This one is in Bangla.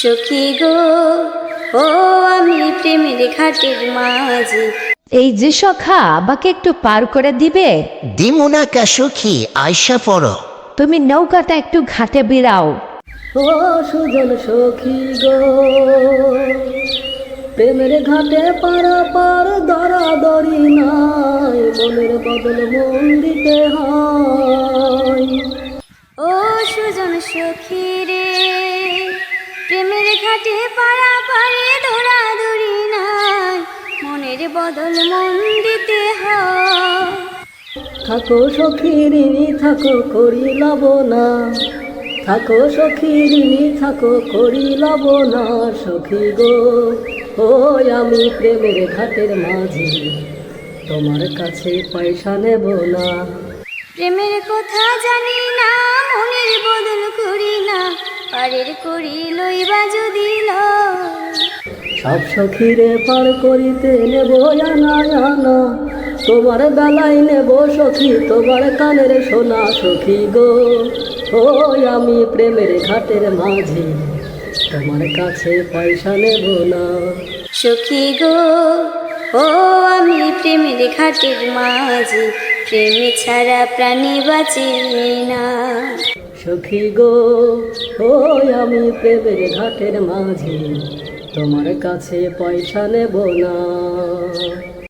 সখী গো ও আমি প্রেমের ঘাটের মাঝি। এই যে সখা আমাকে একটু পার করে দিবে? দিমুনা কা সখী আয়সা পড়ো। তুমি নৌকাটা একটু ঘাটে বিড়াও। ও সুজন সখী গো প্রেমের ঘাটে পারা পার দরা দরি নাই মনের বদল মন দিতে হয়। ও সুজন সখী রে ঘাটে পাড়া পাড়ে দৌড়াদৌড়ি নাই। মনের বদল মন দিতে হয়। থাকো সখী ঋণী থাকো করি লব না থাকো সখী ঋণী থাকো করি লব না সখী গো ও আমি প্রেমের ঘাটের মাঝি। তোমার কাছে পয়সা নেব না। প্রেমের কথা জানি না মনের বদল করি না পারের করি লইবা যদি সব সখীরে পার করিতে নেব আনা আনা তোমার বেলায় নেব সখী তোমার কানের সোনা সখী গো। ও আমি প্রেমের ঘাটের মাঝে তোমার কাছে পয়সা নেব না। সখী গো ও আমি প্রেমের ঘাটের মাঝে প্রেম ছাড়া প্রাণী বাঁচে না। সখী গো ও আমি প্রেমের ঘাটের মাঝে তোমার কাছে পয়সা নেব না।